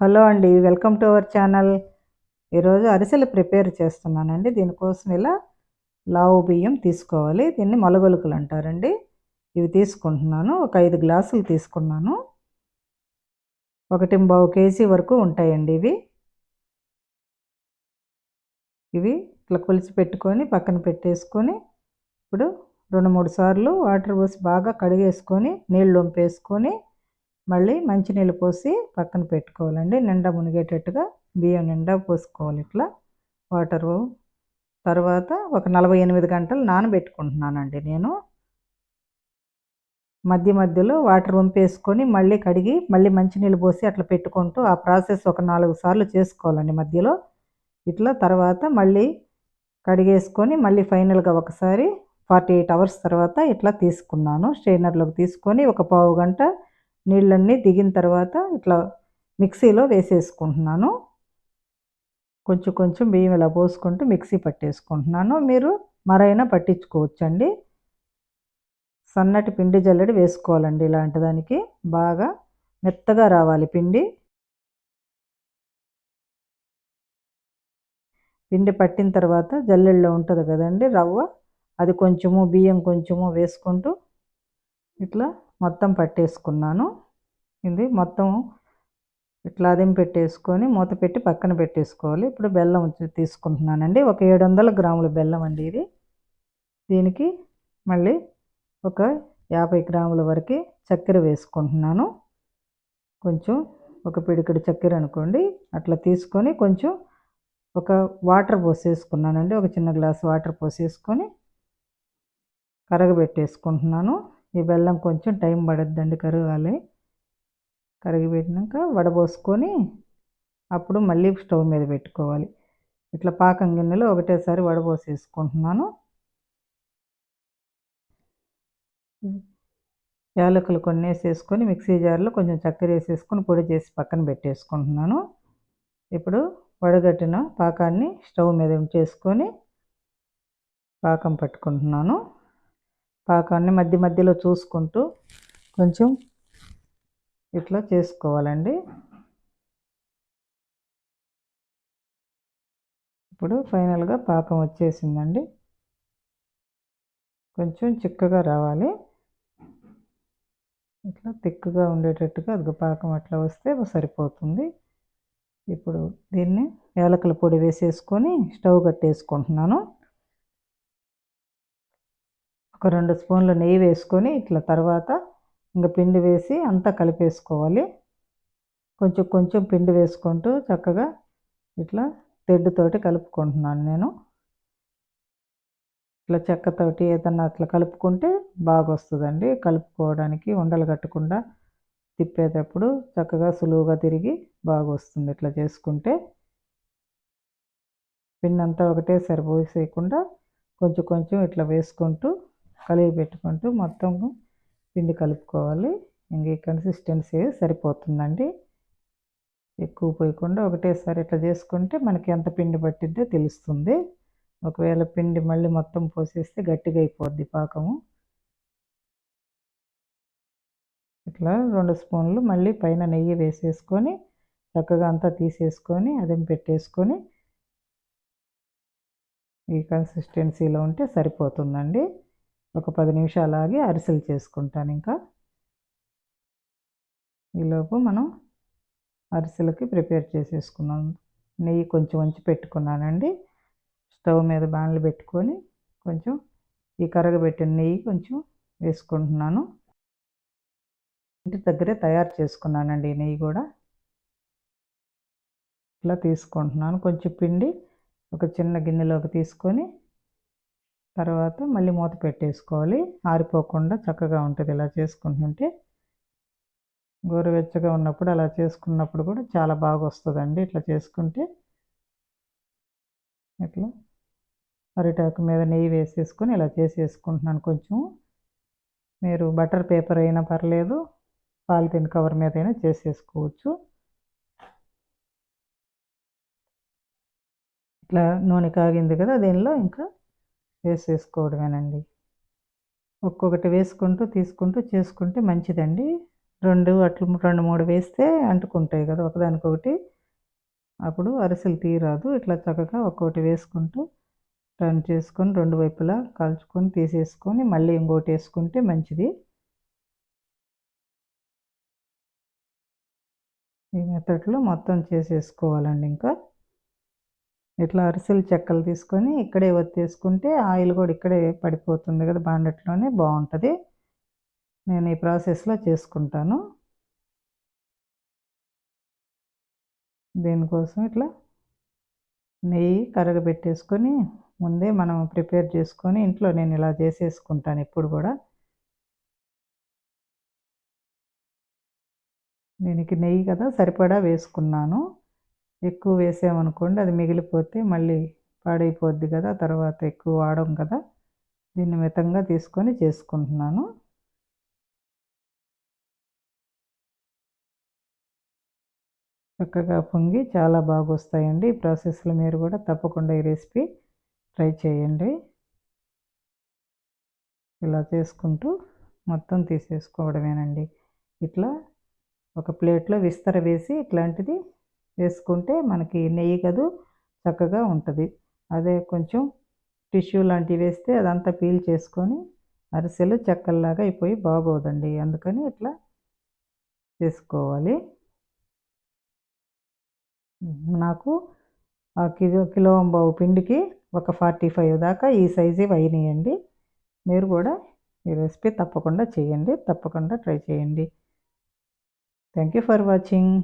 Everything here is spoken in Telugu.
హలో అండి వెల్కమ్ టు అవర్ ఛానల్. ఈరోజు అరిసెలు ప్రిపేర్ చేస్తున్నానండి. దీనికోసం ఇలా లావు బియ్యం తీసుకోవాలి. దీన్ని మలగొలుకులు అంటారండి. ఇవి తీసుకుంటున్నాను. ఒక ఐదు గ్లాసులు తీసుకున్నాను. ఒకటి బావు కేజీ వరకు ఉంటాయండి ఇవి. ఇవి ఇట్లా కొలిచి పెట్టుకొని పక్కన పెట్టేసుకొని ఇప్పుడు రెండు మూడు సార్లు వాటర్ పోసి బాగా కడిగేసుకొని నీళ్ళు వంపేసుకొని మళ్ళీ మంచినీళ్ళు పోసి పక్కన పెట్టుకోవాలండి. నిండా మునిగేటట్టుగా బియ్యం నిండా పోసుకోవాలి ఇట్లా. వాటరు తర్వాత ఒక నలభై ఎనిమిది గంటలు నానబెట్టుకుంటున్నానండి నేను. మధ్య మధ్యలో వాటర్ వంపేసుకొని మళ్ళీ కడిగి మళ్ళీ మంచినీళ్ళు పోసి అట్లా పెట్టుకుంటూ ఆ ప్రాసెస్ ఒక నాలుగు సార్లు చేసుకోవాలండి మధ్యలో. ఇట్లా తర్వాత మళ్ళీ కడిగేసుకొని మళ్ళీ ఫైనల్గా ఒకసారి ఫార్టీ ఎయిట్ అవర్స్ తర్వాత ఇట్లా తీసుకున్నాను. స్ట్రైనర్లోకి తీసుకొని ఒక పావు గంట నీళ్ళన్నీ దిగిన తర్వాత ఇట్లా మిక్సీలో వేసేసుకుంటున్నాను. కొంచెం కొంచెం బియ్యం ఇలా పోసుకుంటూ మిక్సీ పట్టేసుకుంటున్నాను. మీరు మరైనా పట్టించుకోవచ్చండి. సన్నటి పిండి జల్లెడి వేసుకోవాలండి ఇలాంటి దానికి బాగా మెత్తగా రావాలి పిండి. పిండి పట్టిన తర్వాత జల్లెల్లో ఉంటుంది కదండి రవ్వ. అది కొంచెము బియ్యం కొంచెము వేసుకుంటూ ఇట్లా మొత్తం పట్టేసుకున్నాను. ఇది మొత్తం ఇట్లా అదిం పెట్టేసుకొని మూత పెట్టి పక్కన పెట్టేసుకోవాలి. ఇప్పుడు బెల్లం తీసుకుంటున్నానండి. ఒక ఏడు వందల గ్రాముల బెల్లం అండి ఇది. దీనికి మళ్ళీ ఒక యాభై గ్రాముల వరకు చక్కెర వేసుకుంటున్నాను. కొంచెం ఒక పిడికిడి చక్కెర అనుకోండి. అట్లా తీసుకొని కొంచెం ఒక వాటర్ పోసేసుకున్నానండి. ఒక చిన్న గ్లాస్ వాటర్ పోసేసుకొని కరగబెట్టేసుకుంటున్నాను. ఈ బెల్లం కొంచెం టైం పడద్దండి కరగాలి. కరిగిపెట్టినాక వడబోసుకొని అప్పుడు మళ్ళీ స్టవ్ మీద పెట్టుకోవాలి. ఇట్లా పాకం గిన్నెలో ఒకటేసారి వడబోసేసుకుంటున్నాను. యాలకులు కొన్ని వేసేసుకొని మిక్సీ జార్లో కొంచెం చక్కెర వేసేసుకొని పొడి చేసి పక్కన పెట్టేసుకుంటున్నాను. ఇప్పుడు వడగట్టిన పాకాన్ని స్టవ్ మీద ఉంచేసుకొని పాకం పట్టుకుంటున్నాను. పాకాన్ని మధ్య మధ్యలో చూసుకుంటూ కొంచెం ఇట్లా చేసుకోవాలండి. ఇప్పుడు ఫైనల్గా పాకం వచ్చేసిందండి. కొంచెం చిక్కగా రావాలి. ఇట్లా తిక్కుగా ఉండేటట్టుగా అది పాకం అట్లా వస్తే సరిపోతుంది. ఇప్పుడు దీన్ని యాలకుల పొడి వేసేసుకొని స్టవ్ కట్టేసుకుంటున్నాను. ఒక రెండు స్పూన్లు నెయ్యి వేసుకొని ఇట్లా తర్వాత ఇంకా పిండి వేసి అంతా కలిపేసుకోవాలి. కొంచెం కొంచెం పిండి వేసుకుంటూ చక్కగా ఇట్లా తెడ్డుతోటి కలుపుకుంటున్నాను నేను. ఇట్లా చెక్కతోటి ఏదన్నా అట్లా కలుపుకుంటే బాగా వస్తుందండి కలుపుకోవడానికి ఉండలు కట్టకుండా తిప్పేటప్పుడు చక్కగా సులువుగా తిరిగి బాగా వస్తుంది ఇట్లా చేసుకుంటే. పిండి అంతా ఒకటే పోసేయకుండా కొంచెం కొంచెం ఇట్లా వేసుకుంటూ కలిగి పెట్టుకుంటూ మొత్తం పిండి కలుపుకోవాలి. ఇంక ఈ కన్సిస్టెన్సీ సరిపోతుందండి. ఎక్కువ పోయకుండా ఒకటేసారి ఇట్లా చేసుకుంటే మనకి ఎంత పిండి పట్టిద్దో తెలుస్తుంది. ఒకవేళ పిండి మళ్ళీ మొత్తం పోసేస్తే గట్టిగా అయిపోద్ది పాకము. ఇట్లా రెండు స్పూన్లు మళ్ళీ పైన నెయ్యి వేసేసుకొని చక్కగా అంతా తీసేసుకొని అదేం పెట్టేసుకొని ఈ కన్సిస్టెన్సీలో ఉంటే సరిపోతుందండి. ఒక పది నిమిషాలు ఆగి అరిసెలు చేసుకుంటాను ఇంకా. ఈలోపు మనం అరిసెలకి ప్రిపేర్ చేసేసుకున్నాం. నెయ్యి కొంచెం వంచి పెట్టుకున్నానండి. స్టవ్ మీద బాణలు పెట్టుకొని కొంచెం ఈ కరగబెట్టిన నెయ్యి కొంచెం వేసుకుంటున్నాను. ఇంటి దగ్గరే తయారు చేసుకున్నానండి ఈ నెయ్యి కూడా. ఇట్లా తీసుకుంటున్నాను. కొంచెం పిండి ఒక చిన్న గిన్నెలోకి తీసుకొని తర్వాత మళ్ళీ మూత పెట్టేసుకోవాలి. ఆరిపోకుండా చక్కగా ఉంటుంది ఇలా చేసుకుంటుంటే. గోరువెచ్చగా ఉన్నప్పుడు అలా చేసుకున్నప్పుడు కూడా చాలా బాగా వస్తుందండి ఇట్లా చేసుకుంటే. ఇట్లా అరిటాకు మీద నెయ్యి వేసేసుకొని ఇలా చేసేసుకుంటున్నాను కొంచెం. మీరు బటర్ పేపర్ అయినా పర్లేదు పాలిథిన్ కవర్ మీద అయినా చేసేసుకోవచ్చు. ఇట్లా నూనె కాగింది కదా దీనిలో ఇంకా? వేసేసుకోవడమేనండి. ఒక్కొక్కటి వేసుకుంటూ తీసుకుంటూ చేసుకుంటే మంచిదండి. రెండు అట్లు రెండు మూడు వేస్తే అంటుకుంటాయి కదా ఒకదానికొకటి. అప్పుడు అరిసెలు తీయరాదు. ఇట్లా చక్కగా ఒక్కొక్కటి వేసుకుంటూ టర్న్ చేసుకొని రెండు వైపులా కాల్చుకొని తీసేసుకొని మళ్ళీ ఇంకోటి వేసుకుంటే మంచిది. ఈ మెథడ్లో మొత్తం చేసేసుకోవాలండి ఇంకా. ఇట్లా అరిసెలు చెక్కలు తీసుకొని ఇక్కడే ఒత్తేసుకుంటే ఆయిల్ కూడా ఇక్కడే పడిపోతుంది కదా బాండట్లోనే బాగుంటుంది. నేను ఈ ప్రాసెస్లో చేసుకుంటాను. దీనికోసం ఇట్లా నెయ్యి కరగబెట్టేసుకొని ముందే మనం ప్రిపేర్ చేసుకొని ఇంట్లో నేను ఇలా చేసేసుకుంటాను ఎప్పుడు కూడా. దీనికి నెయ్యి కదా సరిపడా వేసుకున్నాను. ఎక్కువ వేసామనుకోండి అది మిగిలిపోతే మళ్ళీ పాడైపోద్ది కదా తర్వాత ఎక్కువ వాడం కదా. దీన్ని మితంగా తీసుకొని చేసుకుంటున్నాను. చక్కగా పొంగి చాలా బాగా వస్తాయండి ఈ ప్రాసెస్లో మీరు కూడా తప్పకుండా ఈ రెసిపీ ట్రై చేయండి. ఇలా చేసుకుంటూ మొత్తం తీసేసుకోవడమేనండి. ఇట్లా ఒక ప్లేట్లో విస్తర వేసి ఇట్లాంటిది వేసుకుంటే మనకి నెయ్యి కదూ చక్కగా ఉంటుంది. అదే కొంచెం టిష్యూ లాంటివి వేస్తే అదంతా పీల్ చేసుకొని అరిసెలు చెక్కల్లాగా అయిపోయి బాగోదండి. అందుకని ఇట్లా చేసుకోవాలి నాకు ఆ కిలో కిలో బావు పిండికి ఒక ఫార్టీ ఫైవ్ దాకా ఈ సైజు అయినాయండి. మీరు కూడా ఈ రెసిపీ తప్పకుండా చేయండి తప్పకుండా ట్రై చేయండి. Thank you for watching.